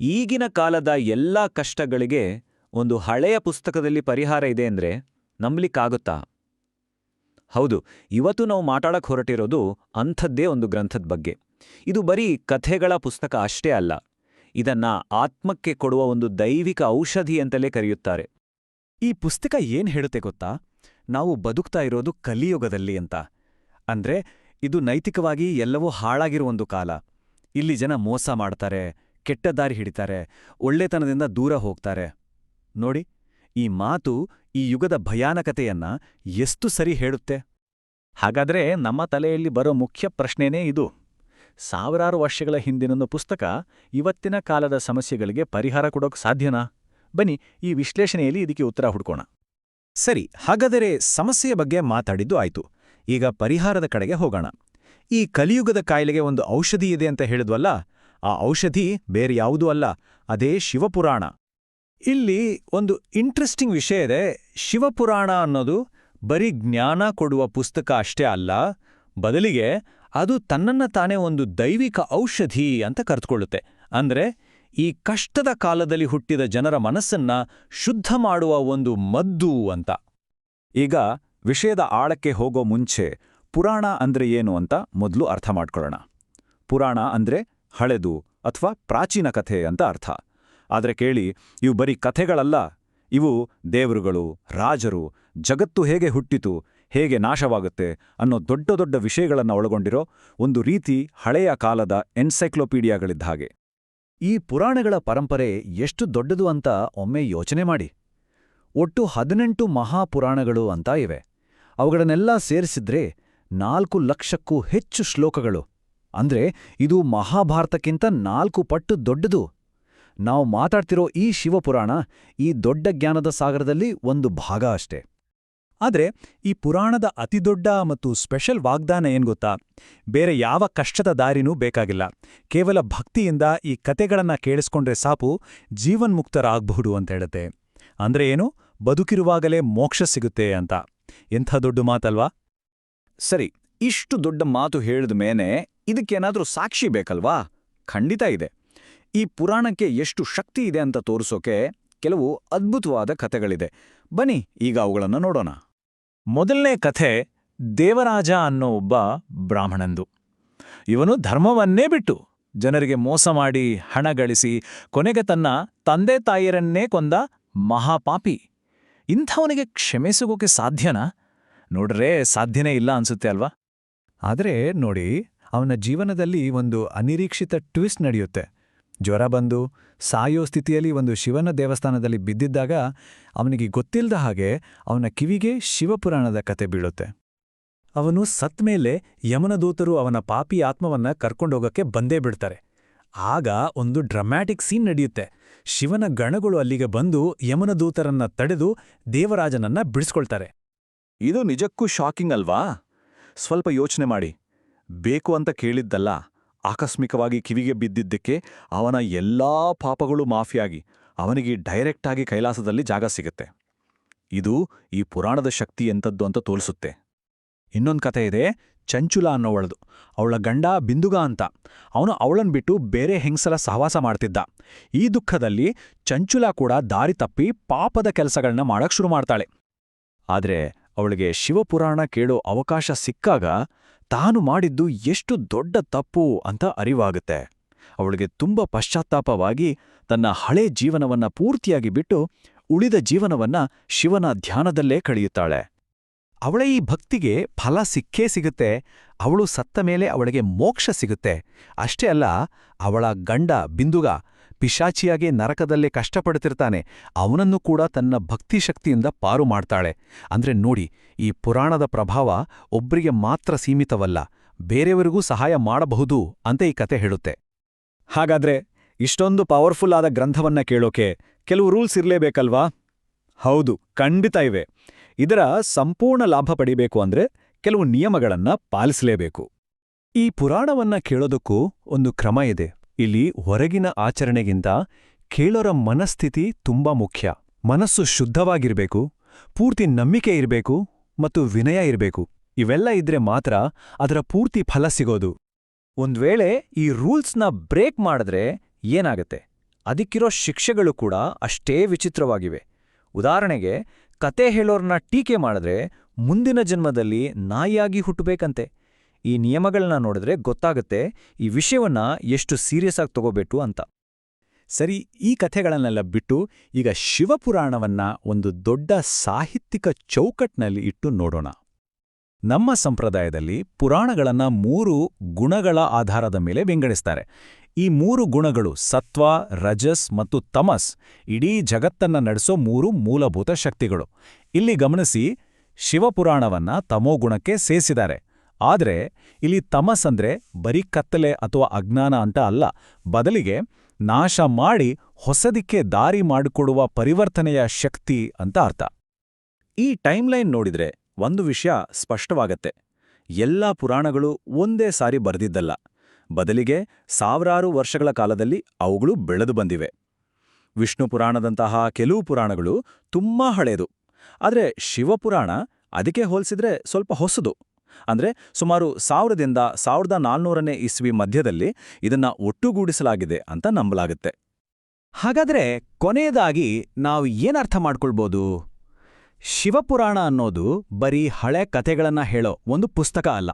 ಈಗಿನ ಕಾಲದ ಎಲ್ಲ ಕಷ್ಟಗಳಿಗೆ ಒಂದು ಹಳೆಯ ಪುಸ್ತಕದಲ್ಲಿ ಪರಿಹಾರ ಇದೆ ಅಂದ್ರೆ ನಂಬಲಿಕ್ಕಾಗುತ್ತಾ? ಹೌದು, ಇವತ್ತು ನಾವು ಮಾತಾಡಕ್ ಹೊರಟಿರೋದು ಅಂಥದ್ದೇ ಒಂದು ಗ್ರಂಥದ ಬಗ್ಗೆ. ಇದು ಬರೀ ಕಥೆಗಳ ಪುಸ್ತಕ ಅಷ್ಟೇ ಅಲ್ಲ, ಇದನ್ನ ಆತ್ಮಕ್ಕೆ ಕೊಡುವ ಒಂದು ದೈವಿಕ ಔಷಧಿ ಅಂತಲೇ ಕರೆಯುತ್ತಾರೆ. ಈ ಪುಸ್ತಕ ಏನ್ ಹೇಳುತ್ತೆ ಗೊತ್ತಾ? ನಾವು ಬದುಕ್ತಾ ಇರೋದು ಕಲಿಯುಗದಲ್ಲಿ ಅಂತ. ಅಂದ್ರೆ ಇದು ನೈತಿಕವಾಗಿ ಎಲ್ಲವೂ ಹಾಳಾಗಿರುವ ಒಂದು ಕಾಲ. ಇಲ್ಲಿ ಜನ ಮೋಸ ಮಾಡ್ತಾರೆ ಕೆಟ್ಟ ದಾರಿ ಹಿಡಿತಾರೆ, ಒಳ್ಳೆತನದಿಂದ ದೂರ ಹೋಗ್ತಾರೆ. ನೋಡಿ, ಈ ಮಾತು ಈ ಯುಗದ ಭಯಾನಕತೆಯನ್ನ ಎಷ್ಟು ಸರಿ ಹೇಳುತ್ತೆ? ಹಾಗಾದ್ರೆ ನಮ್ಮ ತಲೆಯಲ್ಲಿ ಬರೋ ಮುಖ್ಯ ಪ್ರಶ್ನೆನೇ ಇದು. ಸಾವಿರಾರು ವರ್ಷಗಳ ಹಿಂದಿನೊಂದು ಪುಸ್ತಕ ಇವತ್ತಿನ ಕಾಲದ ಸಮಸ್ಯೆಗಳಿಗೆ ಪರಿಹಾರ ಕೊಡೋಕ್ ಸಾಧ್ಯನಾ? ಬನ್ನಿ, ಈ ವಿಶ್ಲೇಷಣೆಯಲ್ಲಿ ಇದಕ್ಕೆ ಉತ್ತರ ಹುಡ್ಕೋಣ. ಸರಿ, ಹಾಗಾದರೆ ಸಮಸ್ಯೆಯ ಬಗ್ಗೆ ಮಾತಾಡಿದ್ದು ಆಯ್ತು. ಈಗ ಪರಿಹಾರದ ಕಡೆಗೆ ಹೋಗೋಣ. ಈ ಕಲಿಯುಗದ ಕಾಯಿಲೆಗೆ ಒಂದು ಔಷಧಿ ಇದೆ ಅಂತ ಹೇಳಿದ್ವಲ್ಲ ಆ ಔಷಧಿ ಬೇರೆ ಯಾವುದೂ ಅಲ್ಲ, ಅದೇ ಶಿವಪುರಾಣ. ಇಲ್ಲಿ ಒಂದು ಇಂಟ್ರೆಸ್ಟಿಂಗ್ ವಿಷಯ ಇದೆ. ಶಿವಪುರಾಣ ಅನ್ನೋದು ಬರೀ ಜ್ಞಾನ ಕೊಡುವ ಪುಸ್ತಕ ಅಷ್ಟೇ ಅಲ್ಲ, ಬದಲಿಗೆ ಅದು ತನ್ನನ್ನ ತಾನೇ ಒಂದು ದೈವಿಕ ಔಷಧಿ ಅಂತ ಕರೆದುಕೊಳ್ಳುತ್ತೆ. ಅಂದ್ರೆ ಈ ಕಷ್ಟದ ಕಾಲದಲ್ಲಿ ಹುಟ್ಟಿದ ಜನರ ಮನಸ್ಸನ್ನ ಶುದ್ಧ ಮಾಡುವ ಒಂದು ಮದ್ದು ಅಂತ. ಈಗ ವಿಷಯದ ಆಳಕ್ಕೆ ಹೋಗೋ ಮುಂಚೆ ಪುರಾಣ ಅಂದ್ರೆ ಏನು ಅಂತ ಮೊದಲು ಅರ್ಥ ಮಾಡ್ಕೊಳ್ಳೋಣ. ಪುರಾಣ ಅಂದ್ರೆ ಹಳೆದು ಅಥವಾ ಪ್ರಾಚೀನ ಕಥೆ ಅಂತ ಅರ್ಥ. ಆದರೆ ಕೇಳಿ, ಇವು ಬರೀ ಕಥೆಗಳಲ್ಲ, ಇವು ದೇವರುಗಳು, ರಾಜರು, ಜಗತ್ತು ಹೇಗೆ ಹುಟ್ಟಿತು, ಹೇಗೆ ನಾಶವಾಗುತ್ತೆ ಅನ್ನೋ ದೊಡ್ಡ ದೊಡ್ಡ ವಿಷಯಗಳನ್ನು ಒಳಗೊಂಡಿರೋ ಒಂದು ರೀತಿ ಹಳೆಯ ಕಾಲದ ಎನ್ಸೈಕ್ಲೋಪೀಡಿಯಾಗಳಿದ್ದ ಹಾಗೆ. ಈ ಪುರಾಣಗಳ ಪರಂಪರೆ ಎಷ್ಟು ದೊಡ್ಡದು ಅಂತ ಒಮ್ಮೆ ಯೋಚನೆ ಮಾಡಿ. ಒಟ್ಟು ಹದಿನೆಂಟು ಮಹಾಪುರಾಣಗಳು ಅಂತ ಇವೆ. ಅವುಗಳನ್ನೆಲ್ಲ ಸೇರಿಸಿದ್ರೆ ನಾಲ್ಕು ಲಕ್ಷಕ್ಕೂ ಹೆಚ್ಚು ಶ್ಲೋಕಗಳು. ಅಂದ್ರೆ ಇದು ಮಹಾಭಾರತಕ್ಕಿಂತ ನಾಲ್ಕು ಪಟ್ಟು ದೊಡ್ಡದು. ನಾವು ಮಾತಾಡ್ತಿರೋ ಈ ಶಿವಪುರಾಣ ಈ ದೊಡ್ಡ ಜ್ಞಾನದ ಸಾಗರದಲ್ಲಿ ಒಂದು ಭಾಗ ಅಷ್ಟೇ. ಆದ್ರೆ ಈ ಪುರಾಣದ ಅತಿದೊಡ್ಡ ಮತ್ತು ಸ್ಪೆಷಲ್ ವಾಗ್ದಾನ ಏನ್ ಗೊತ್ತಾ? ಬೇರೆ ಯಾವ ಕಷ್ಟದ ದಾರಿನೂ ಬೇಕಾಗಿಲ್ಲ. ಕೇವಲ ಭಕ್ತಿಯಿಂದ ಈ ಕತೆಗಳನ್ನ ಕೇಳಿಸ್ಕೊಂಡ್ರೆ ಸಾಕು ಜೀವನ್ಮುಕ್ತರಾಗ್ಬಹುದು ಅಂತ ಹೇಳುತ್ತೆ. ಅಂದ್ರೆ ಏನು? ಬದುಕಿರುವಾಗಲೇ ಮೋಕ್ಷ ಸಿಗುತ್ತೆ ಅಂತ. ಎಂಥ ದೊಡ್ಡ ಮಾತಲ್ವಾ? ಸರಿ, ಇಷ್ಟು ದೊಡ್ಡ ಮಾತು ಹೇಳಿದ ಮೇಲೆ ಇದಕ್ಕೇನಾದ್ರೂ ಸಾಕ್ಷಿ ಬೇಕಲ್ವಾ? ಖಂಡಿತ ಇದೆ. ಈ ಪುರಾಣಕ್ಕೆ ಎಷ್ಟು ಶಕ್ತಿ ಇದೆ ಅಂತ ತೋರಿಸೋಕೆ ಕೆಲವು ಅದ್ಭುತವಾದ ಕಥೆಗಳಿದೆ. ಬನ್ನಿ, ಈಗ ಅವುಗಳನ್ನು ನೋಡೋಣ. ಮೊದಲನೇ ಕಥೆ, ದೇವರಾಜ ಅನ್ನೋ ಒಬ್ಬ ಬ್ರಾಹ್ಮಣಂದು. ಇವನು ಧರ್ಮವನ್ನೇ ಬಿಟ್ಟು ಜನರಿಗೆ ಮೋಸ ಮಾಡಿ ಹಣ ಗಳಿಸಿ ಕೊನೆಗೆ ತನ್ನ ತಂದೆ ತಾಯಿಯರನ್ನೇ ಕೊಂದ ಮಹಾಪಾಪಿ. ಇಂಥವನಿಗೆ ಕ್ಷಮೆ ಸಿಗೋಕೆ ಸಾಧ್ಯನಾ? ನೋಡ್ರೆ, ಸಾಧ್ಯನೇ ಇಲ್ಲ ಅನ್ಸುತ್ತೆ ಅಲ್ವಾ? ಆದರೆ ನೋಡಿ ಅವನ ಜೀವನದಲ್ಲಿ ಒಂದು ಅನಿರೀಕ್ಷಿತ ಟ್ವಿಸ್ಟ್ ನಡೆಯುತ್ತೆ. ಜ್ವರ ಬಂದು, ಸಾಯೋ ಸ್ಥಿತಿಯಲ್ಲಿ ಒಂದು ಶಿವನ ದೇವಸ್ಥಾನದಲ್ಲಿ ಬಿದ್ದಿದ್ದಾಗ ಅವನಿಗೆ ಗೊತ್ತಿಲ್ಲದ ಹಾಗೆ ಅವನ ಕಿವಿಗೆ ಶಿವಪುರಾಣದ ಕತೆ ಬೀಳುತ್ತೆ. ಅವನು ಸತ್ಮೇಲೆ ಯಮನದೂತರು ಅವನ ಪಾಪಿ ಆತ್ಮವನ್ನ ಕರ್ಕೊಂಡೋಗಕ್ಕೆ ಬಂದೇ ಬಿಡ್ತಾರೆ. ಆಗ ಒಂದು ಡ್ರಮ್ಯಾಟಿಕ್ ಸೀನ್ ನಡೆಯುತ್ತೆ. ಶಿವನ ಗಣಗಳು ಅಲ್ಲಿಗೆ ಬಂದು ಯಮನದೂತರನ್ನ ತಡೆದು ದೇವರಾಜನನ್ನ ಬಿಡಿಸ್ಕೊಳ್ತಾರೆ. ಇದು ನಿಜಕ್ಕೂ ಶಾಕಿಂಗ್ ಅಲ್ವಾ? ಸ್ವಲ್ಪ ಯೋಚನೆ ಮಾಡಿ. ಬೇಕು ಅಂತ ಕೇಳಿದ್ದಲ್ಲ, ಆಕಸ್ಮಿಕವಾಗಿ ಕಿವಿಗೆ ಬಿದ್ದಿದ್ದಕ್ಕೆ ಅವನ ಎಲ್ಲಾ ಪಾಪಗಳು ಮಾಫಿಯಾಗಿ, ಅವನಿಗೆ ಡೈರೆಕ್ಟಾಗಿ ಕೈಲಾಸದಲ್ಲಿ ಜಾಗ ಸಿಗುತ್ತೆ. ಇದು ಈ ಪುರಾಣದ ಶಕ್ತಿ ಎಂಥದ್ದು ಅಂತ ತೋರಿಸುತ್ತೆ. ಇನ್ನೊಂದು ಕತೆ ಇದೆ, ಚಂಚುಲ ಅನ್ನೋವಳದು. ಅವಳ ಗಂಡ ಬಿಂದುಗ ಅಂತ. ಅವನು ಅವಳನ್ನು ಬಿಟ್ಟು ಬೇರೆ ಹೆಂಗಸರ ಸಹವಾಸ ಮಾಡ್ತಿದ್ದ. ಈ ದುಃಖದಲ್ಲಿ ಚಂಚುಲ ಕೂಡ ದಾರಿ ತಪ್ಪಿ ಪಾಪದ ಕೆಲಸಗಳನ್ನ ಮಾಡಕ್ ಶುರು ಮಾಡ್ತಾಳೆ. ಆದ್ರೆ ಅವಳಿಗೆ ಶಿವಪುರಾಣ ಕೇಳೋ ಅವಕಾಶ ಸಿಕ್ಕಾಗ ತಾನು ಮಾಡಿದ್ದು ಎಷ್ಟು ದೊಡ್ಡ ತಪ್ಪು ಅಂತ ಅರಿವಾಗುತ್ತೆ. ಅವಳಿಗೆ ತುಂಬ ಪಶ್ಚಾತ್ತಾಪವಾಗಿ ತನ್ನ ಹಳೆ ಜೀವನವನ್ನ ಪೂರ್ತಿಯಾಗಿ ಬಿಟ್ಟು ಉಳಿದ ಜೀವನವನ್ನ ಶಿವನ ಧ್ಯಾನದಲ್ಲೇ ಕಳೆಯುತ್ತಾಳೆ. ಅವಳ ಈ ಭಕ್ತಿಗೆ ಫಲ ಸಿಕ್ಕೇ ಸಿಗುತ್ತೆ, ಅವಳು ಸತ್ತ ಮೇಲೆ ಅವಳಿಗೆ ಮೋಕ್ಷ ಸಿಗುತ್ತೆ. ಅಷ್ಟೇ ಅಲ್ಲ, ಅವಳ ಗಂಡ ಬಿಂದುಗ ಪಿಶಾಚಿಯಾಗಿ ನರಕದಲ್ಲೇ ಕಷ್ಟಪಡುತ್ತಿರ್ತಾನೆ, ಅವನನ್ನು ಕೂಡ ತನ್ನ ಭಕ್ತಿ ಶಕ್ತಿಯಿಂದ ಪಾರು ಮಾಡ್ತಾಳೆ. ಅಂದ್ರೆ ನೋಡಿ, ಈ ಪುರಾಣದ ಪ್ರಭಾವ ಒಬ್ರಿಗೆ ಮಾತ್ರ ಸೀಮಿತವಲ್ಲ, ಬೇರೆಯವರಿಗೂ ಸಹಾಯ ಮಾಡಬಹುದು ಅಂತ ಈ ಕತೆ ಹೇಳುತ್ತೆ. ಹಾಗಾದ್ರೆ, ಇಷ್ಟೊಂದು ಪವರ್ಫುಲ್ ಆದ ಗ್ರಂಥವನ್ನ ಕೇಳೋಕೆ ಕೆಲವು ರೂಲ್ಸ್ ಇರಲೇಬೇಕಲ್ವಾ? ಹೌದು, ಖಂಡಿತ ಇವೆ. ಇದರ ಸಂಪೂರ್ಣ ಲಾಭ ಪಡಿಬೇಕು ಅಂದ್ರೆ ಕೆಲವು ನಿಯಮಗಳನ್ನ ಪಾಲಿಸಲೇಬೇಕು. ಈ ಪುರಾಣವನ್ನ ಕೇಳೋದಕ್ಕೂ ಒಂದು ಕ್ರಮ ಇದೆ. ಇಲ್ಲಿ ಹೊರಗಿನ ಆಚರಣೆಗಿಂತ ಕೇಳೋರ ಮನಸ್ಥಿತಿ ತುಂಬಾ ಮುಖ್ಯ. ಮನಸ್ಸು ಶುದ್ಧವಾಗಿರಬೇಕು, ಪೂರ್ತಿ ನಂಬಿಕೆ ಇರಬೇಕು ಮತ್ತು ವಿನಯ ಇರಬೇಕು. ಇವೆಲ್ಲ ಇದ್ರೆ ಮಾತ್ರ ಅದರ ಪೂರ್ತಿ ಫಲ ಸಿಗೋದು. ಒಂದ್ವೇಳೆ ಈ ರೂಲ್ಸ್ನ ಬ್ರೇಕ್ ಮಾಡಿದ್ರೆ ಏನಾಗತ್ತೆ? ಅದಕ್ಕಿರೋ ಶಿಕ್ಷೆಗಳು ಕೂಡ ಅಷ್ಟೇ ವಿಚಿತ್ರವಾಗಿವೆ. ಉದಾಹರಣೆಗೆ, ಕತೆ ಹೇಳೋರ್ನ ಟೀಕೆ ಮಾಡಿದ್ರೆ ಮುಂದಿನ ಜನ್ಮದಲ್ಲಿ ನಾಯಿಯಾಗಿ ಹುಟ್ಟಬೇಕಂತೆ. ಈ ನಿಯಮಗಳನ್ನ ನೋಡಿದ್ರೆ ಗೊತ್ತಾಗುತ್ತೆ ಈ ವಿಷಯವನ್ನ ಎಷ್ಟು ಸೀರಿಯಸ್ ಆಗಿ ತಗೋಬೇಕು ಅಂತ. ಸರಿ, ಈ ಕಥೆಗಳನ್ನೆಲ್ಲ ಬಿಟ್ಟು ಈಗ ಶಿವಪುರಾಣವನ್ನ ಒಂದು ದೊಡ್ಡ ಸಾಹಿತ್ಯಿಕ ಚೌಕಟ್ನಲ್ಲಿ ಇಟ್ಟು ನೋಡೋಣ. ನಮ್ಮ ಸಂಪ್ರದಾಯದಲ್ಲಿ ಪುರಾಣಗಳನ್ನ ಮೂರು ಗುಣಗಳ ಆಧಾರದ ಮೇಲೆ ವಿಂಗಡಿಸ್ತಾರೆ. ಈ ಮೂರು ಗುಣಗಳು ಸತ್ವ, ರಜಸ್ ಮತ್ತು ತಮಸ್ ಇಡೀ ಜಗತ್ತನ್ನ ನಡೆಸೋ ಮೂರು ಮೂಲಭೂತ ಶಕ್ತಿಗಳು. ಇಲ್ಲಿ ಗಮನಿಸಿ, ಶಿವಪುರಾಣವನ್ನ ತಮೋಗುಣಕ್ಕೆ ಸೇರಿಸಿದ್ದಾರೆ. ಆದರೆ ಇಲ್ಲಿ ತಮಸ್ ಅಂದ್ರೆ ಬರೀ ಕತ್ತಲೆ ಅಥವಾ ಅಜ್ಞಾನ ಅಂತ ಅಲ್ಲ. ಬದಲಿಗೆ ನಾಶ ಮಾಡಿ ಹೊಸದಿಕ್ಕೆ ದಾರಿ ಮಾಡಿಕೊಡುವ ಪರಿವರ್ತನೆಯ ಶಕ್ತಿ ಅಂತ ಅರ್ಥ. ಈ ಟೈಮ್ಲೈನ್ ನೋಡಿದ್ರೆ ಒಂದು ವಿಷಯ ಸ್ಪಷ್ಟವಾಗತ್ತೆ. ಎಲ್ಲಾ ಪುರಾಣಗಳು ಒಂದೇ ಸಾರಿ ಬರೆದಿದ್ದಲ್ಲ. ಬದಲಿಗೆ ಸಾವಿರಾರು ವರ್ಷಗಳ ಕಾಲದಲ್ಲಿ ಅವುಗಳು ಬೆಳೆದು ಬಂದಿವೆ. ವಿಷ್ಣು ಪುರಾಣದಂತಹ ಕೆಲವು ಪುರಾಣಗಳು ತುಂಬಾ ಹಳೆಯದು ಆದರೆ ಶಿವಪುರಾಣ ಅದಕ್ಕೆ ಹೋಲಿಸಿದ್ರೆ ಸ್ವಲ್ಪ ಹೊಸದು. ಅಂದ್ರೆ ಸುಮಾರು ಸಾವಿರದಿಂದ ಸಾವಿರದ ನಾಲ್ನೂರನೇ ಇಸ್ವಿ ಮಧ್ಯದಲ್ಲಿ ಇದನ್ನ ಒಟ್ಟುಗೂಡಿಸಲಾಗಿದೆ ಅಂತ ನಂಬಲಾಗುತ್ತೆ. ಹಾಗಾದ್ರೆ ಕೊನೆಯದಾಗಿ ನಾವು ಏನರ್ಥ ಮಾಡ್ಕೊಳ್ಬೋದು? ಶಿವಪುರಾಣ ಅನ್ನೋದು ಬರೀ ಹಳೆ ಕಥೆಗಳನ್ನ ಹೇಳೋ ಒಂದು ಪುಸ್ತಕ ಅಲ್ಲ.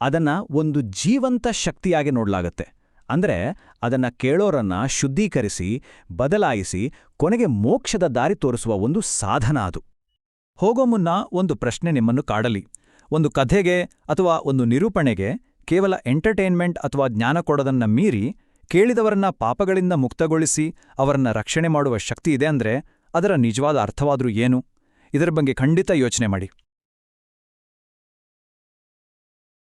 ಅದನ್ನ ಒಂದು ಜೀವಂತ ಶಕ್ತಿಯಾಗಿ ನೋಡ್ಲಾಗತ್ತೆ. ಅಂದ್ರೆ ಅದನ್ನ ಕೇಳೋರನ್ನ ಶುದ್ಧೀಕರಿಸಿ, ಬದಲಾಯಿಸಿ, ಕೊನೆಗೆ ಮೋಕ್ಷದ ದಾರಿ ತೋರಿಸುವ ಒಂದು ಸಾಧನ ಅದು. ಹೋಗೋ ಮುನ್ನ ಒಂದು ಪ್ರಶ್ನೆ ನಿಮ್ಮನ್ನು ಕಾಡಲಿ. ಒಂದು ಕಥೆಗೆ ಅಥವಾ ಒಂದು ನಿರೂಪಣೆಗೆ ಕೇವಲ ಎಂಟರ್ಟೈನ್ಮೆಂಟ್ ಅಥವಾ ಜ್ಞಾನ ಕೊಡೋದನ್ನ ಮೀರಿ ಕೇಳಿದವರನ್ನ ಪಾಪಗಳಿಂದ ಮುಕ್ತಗೊಳಿಸಿ ಅವರನ್ನ ರಕ್ಷಣೆ ಮಾಡುವ ಶಕ್ತಿ ಇದೆ ಅಂದ್ರೆ ಅದರ ನಿಜವಾದ ಅರ್ಥವಾದ್ರೂ ಏನು? ಇದರ ಬಗ್ಗೆ ಖಂಡಿತ ಯೋಚನೆ ಮಾಡಿ.